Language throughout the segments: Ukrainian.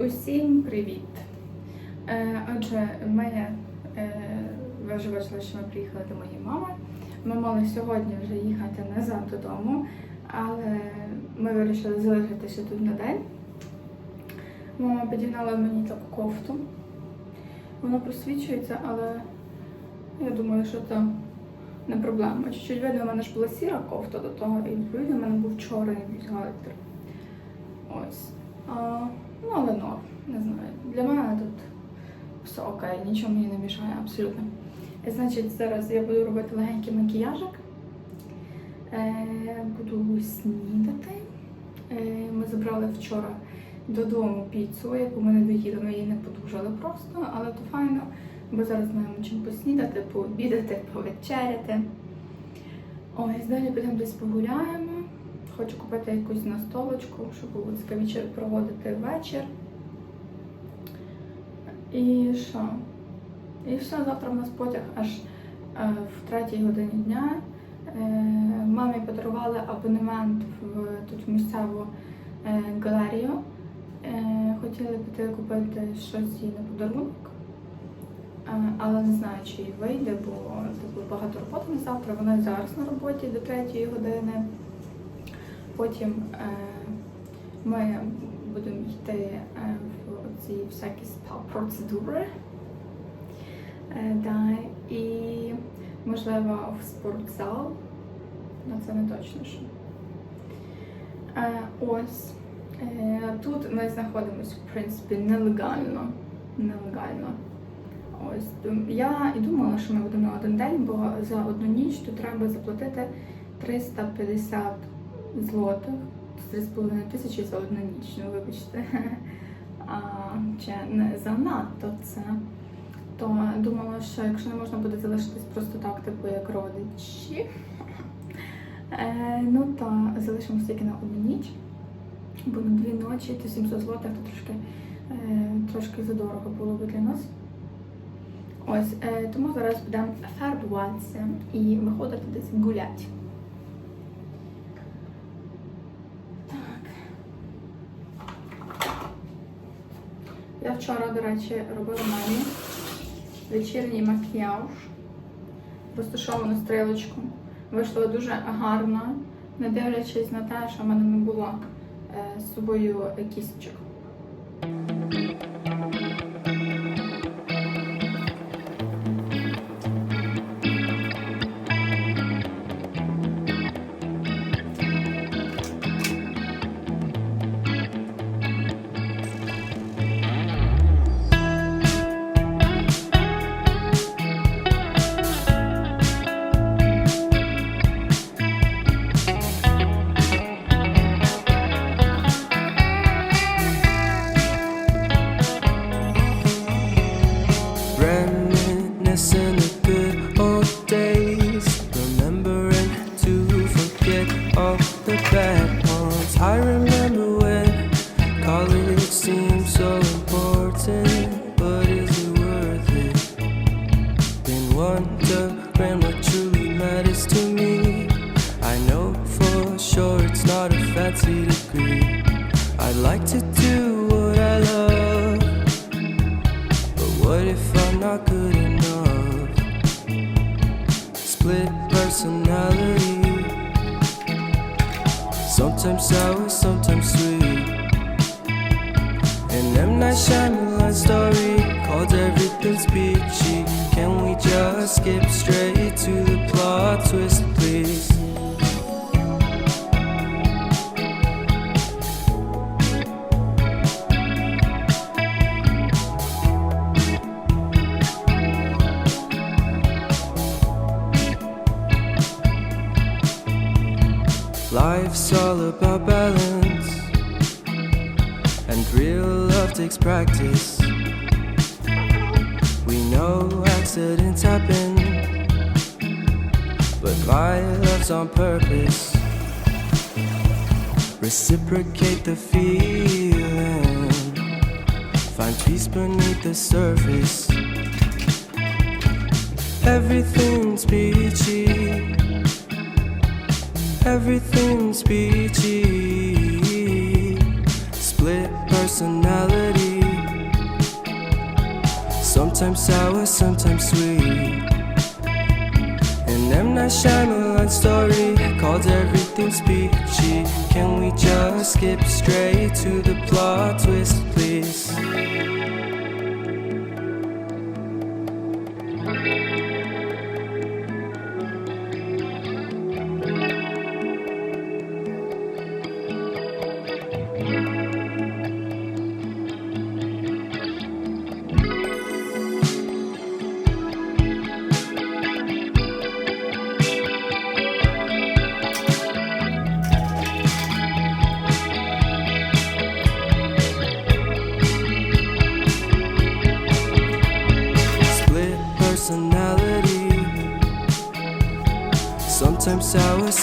Усім привіт! Е, отже, ми, е, ви вже бачили, що ми приїхали до моєї мами. Ми мали сьогодні вже їхати назад додому, але ми вирішили залишитися тут на день. Мама підігнала мені таку кофту. Вона просвічується, але я думаю, що це не проблема. Чуть-чуть видно, в мене ж була сіра кофта до того, і відповідно в мене був чорний бюстгальтер. Ось. Ну, але норм, не знаю. Для мене тут все окей, нічого мені не мішає абсолютно. І, Значить, зараз я буду робити легенький макіяжик. Е, буду снідати. Е, ми забрали вчора додому піцу, яку ми не доїли, ми її не подужали просто, але то файно, бо зараз маємо чим поснідати, пообідати, повечеряти. Ось, далі підемо десь погуляємо. Хочу купити якусь настолочку, щоб було цікавіше проводити вечір. І що? І все, завтра в нас потяг аж е, в третій годині дня. Е, мамі подарували абонемент в тут в місцеву е, галерію. Е, хотіли піти купити щось їй на подарунок, е, але не знаю, чи їй вийде, бо типу, багато роботи на завтра. Вона зараз на роботі до третьої години. Потім е, ми будемо йти е, в ці всякі спа-процедури. Е, да, і, можливо, в спортзал. На це не точно що. Е, ось. Е, тут ми знаходимося, в принципі, нелегально. Нелегально. Ось. Я і думала, що ми будемо на один день, бо за одну ніч тут треба заплатити 350 злотих, 3,5 тисячі за одну ніч, ну вибачте. А, чи не занадто це. То думала, що якщо не можна буде залишитись просто так, типу як родичі, е, ну то залишимося тільки на одну ніч, бо на дві ночі то 700 злотих то трошки, е, трошки задорого було би для нас. Ось, е, тому зараз будемо фарбуватися і виходити десь гуляти. Я вчора, до речі, робила мамі вечірній макіяж, розташовану стрілочку. Вийшло дуже гарно, не дивлячись на те, що в мене не було е, з собою кісточок. Not good enough? Split personality. Sometimes sour, sometimes sweet. An M. Night Shyamalan story called Everything's Peachy. Can we just skip practice. We know accidents happen, but my love's on purpose. Reciprocate the feeling, find peace beneath the surface. Everything's peachy. Everything's peachy. Split personality. Sometimes sour, sometimes sweet. And M. Night Shyamalan story called everything's peachy. Can we just skip straight to the plot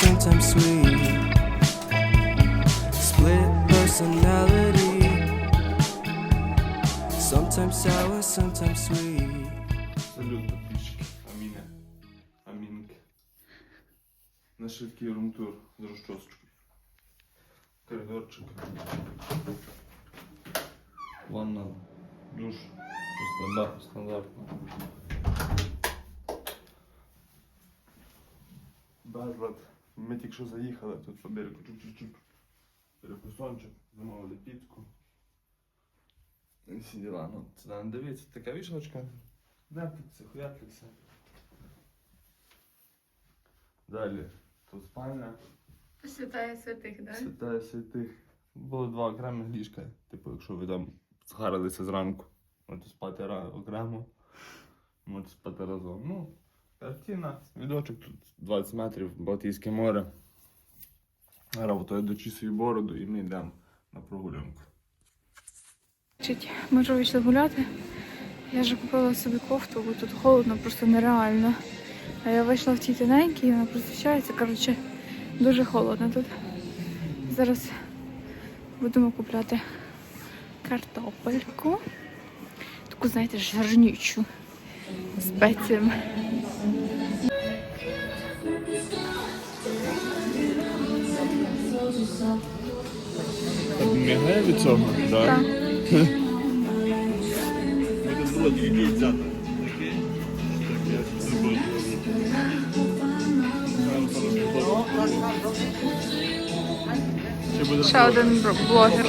sometimes sweet. Split personality. Sometimes sour, sometimes sweet. Салют, подписчики. Аміна. Амінки. На швидкий румтур з розчосочкою. Коридорчик. Ванна. Душ. Стандарт, стандартно. Безлад. Ми тільки що заїхали тут по берегу. Перекусончик. Замовили піцку. І всі діла. Ну, це дивіться, така вішалочка. Нетфлікси, хуятлікси. Далі. Тут спальня. Святая святих, да? Святая святих. Було два окремих ліжка. Типу, якщо ви там згарилися зранку, можете спати окремо, можете спати разом. Ну, картина, відочок тут 20 метрів, Балтійське море. Зараз то я дочісую бороду і ми йдемо на прогулянку. Ми вже вийшли гуляти. Я вже купила собі кофту, бо тут холодно, просто нереально. А я вийшла в тій тоненькій, і вона просвічається. Коротше, дуже холодно тут. Зараз будемо купляти картопельку. Таку, знаєте, жарнючу з спеціями. Мігає від цього? Так. Ще один блогер.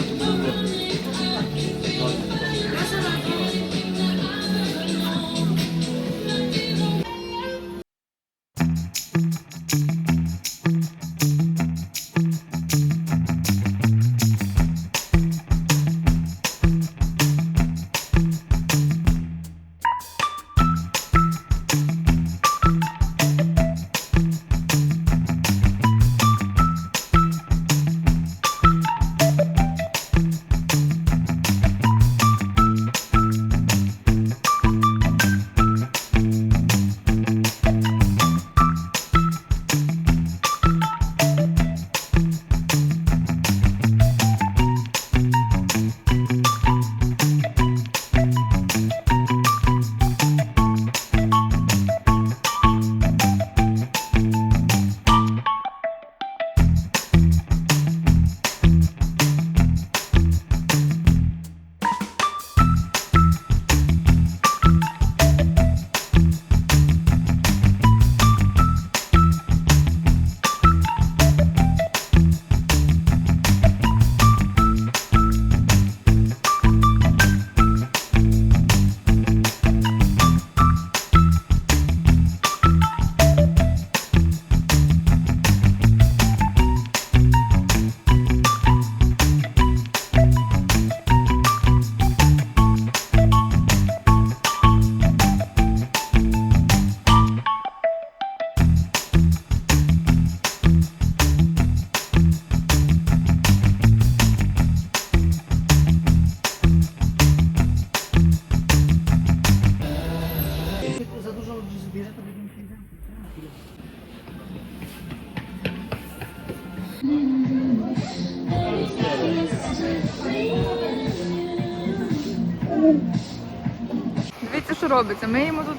Робиться. Ми їмо тут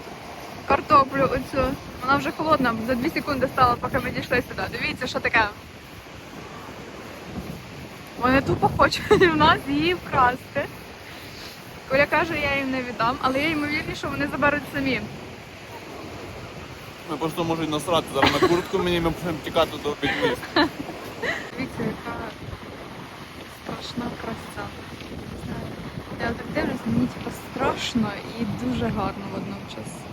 картоплю оцю. Вона вже холодна, за 2 секунди стала, поки ми дійшли сюди. Дивіться, що таке. Вони тупо хочуть в нас її вкрасти. Коля каже, я їм не віддам, але є ймовірність, що вони заберуть самі. Ми просто можуть насрати зараз на куртку мені, ми будемо тікати до підміст. Дивіться, яка страшна краса. Не знаю. Я так дивлюсь, мені типу страшно і дуже гарно водночас.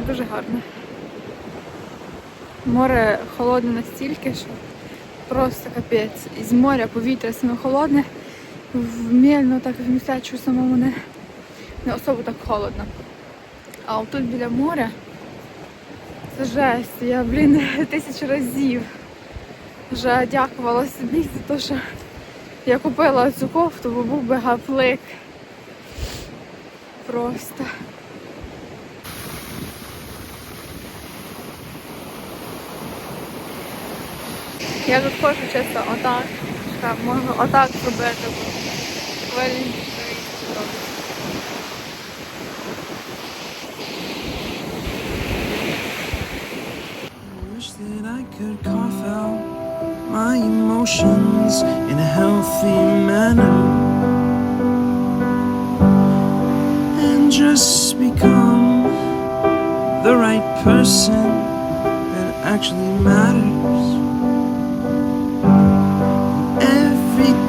Але дуже гарно. Море холодне настільки, що просто капець. Із моря повітря саме холодне, в Мельно, так в містечку самому не, не особо так холодно. А отут біля моря це жесть. Я, блін, тисячу разів вже дякувала собі за те, що я купила цю кофту, бо був би гаплик. Просто. Я тут ходжу чисто отак. Так, можу отак зробити. бо Хвилі роблю. I wish that I could cough out my emotions in a healthy manner and just become the right person that actually matters.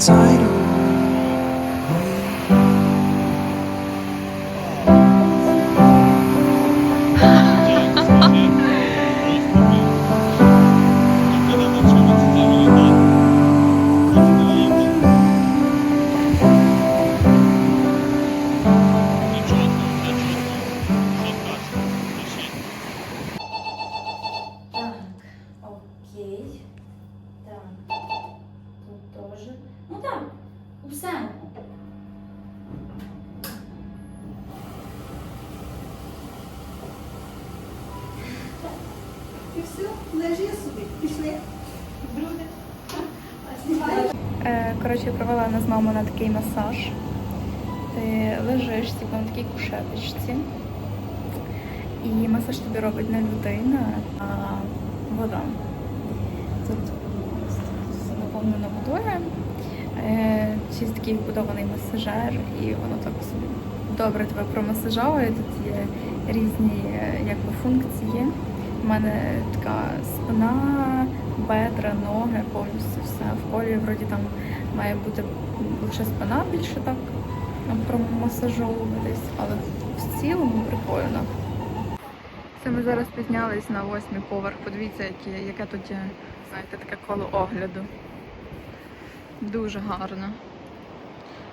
title. Е, Коротше, провела нас мама на такий масаж. Ти лежиш типу, на такій кушеточці. І масаж тобі робить не людина, а вода. Тут наповнено водою. Е, Ще такий вбудований масажер, і воно так собі добре тебе промасажовує. Тут є різні е, якби, функції. У мене така спина, бедра, ноги, повністю все. В колі вроді там має бути лише спина більше так промасажовуватись, але в цілому прикольно. Це ми зараз піднялись на восьмий поверх. Подивіться, яке, яке тут знаєте, таке коло огляду. Дуже гарно.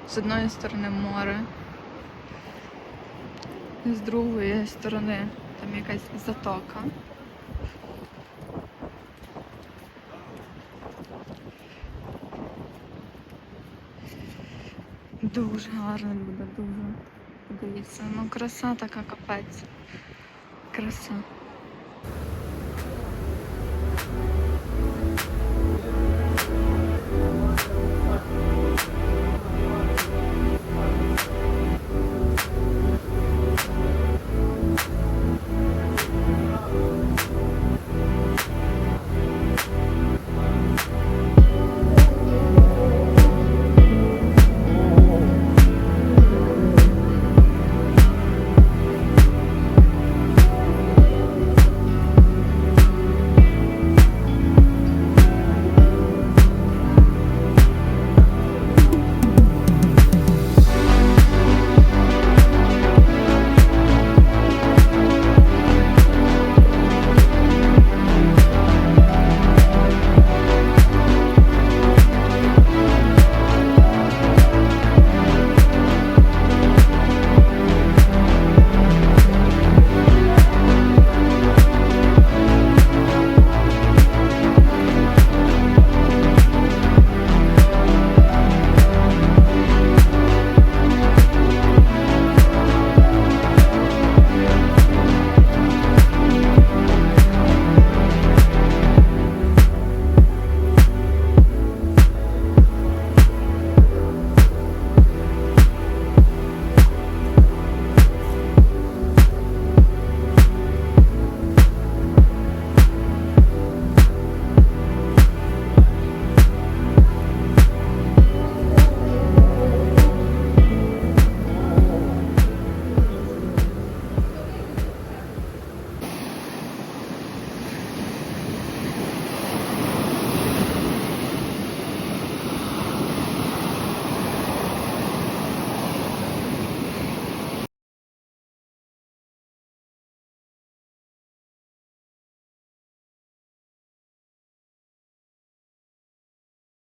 З одної сторони море, з другої сторони там якась затока. Дуже гарно буде, дуже. Дивіться, ну краса така капець. Краса.